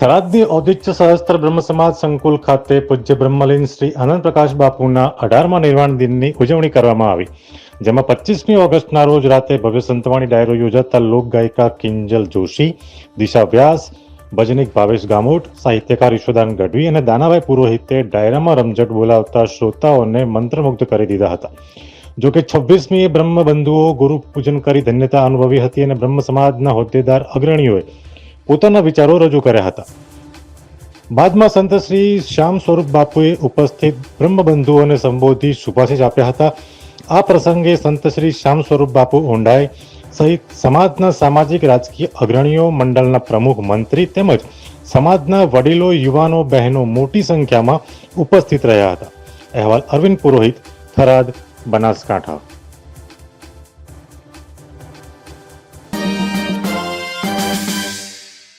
થરાદની ઔદિત્ય સહસ્ત્ર બ્રહ્મ સમાજ સંકુલ ખાતે પૂજ્ય બ્રહ્મલીન શ્રી આનંદ પ્રકાશ બાપુના અઢારમા નિર્વાણ દિનની ઉજવણી કરવામાં આવી, જેમાં પચીસમી ઓગસ્ટના રોજ રાતે ભવ્ય સંતવાણી ડાયરો યોજાતા લોક ગાયિકા કિંજલ જોશી, દિશા વ્યાસ ભજનિક ભાવેશ ગામોટ, સાહિત્યકાર ઈશ્વદાન ગઢવી અને દાનાભાઈ પુરોહિતે ડાયરામાં રમઝટ બોલાવતા શ્રોતાઓને મંત્રમુગ્ધ કરી દીધા હતા. જો કે છવ્વીસમીએ બ્રહ્મબંધુઓ ગુરુ પૂજન કરી ધન્યતા અનુભવી હતી અને બ્રહ્મ સમાજના હોદ્દેદાર અગ્રણીઓએ પોતાના વિચારો રજૂ કર્યા હતા. બાદમાં સંત શ્રી શ્યામ સ્વરૂપ બાપુએ ઉપસ્થિત બ્રહ્મબંધુઓને સંબોધી શુભાશીષ આપ્યા હતા. આ પ્રસંગે સંત શ્રી શ્યામ સ્વરૂપ બાપુ ઊંડાઈ સહિત સમાજના સામાજિક રાજકીય અગ્રણીઓ, મંડળના પ્રમુખ, મંત્રી તેમજ સમાજના વડીલો, યુવાનો, બહેનો મોટી સંખ્યામાં ઉપસ્થિત રહ્યા હતા. અહેવાલ અરવિંદ પુરોહિત, થરાદ, બનાસકાંઠા.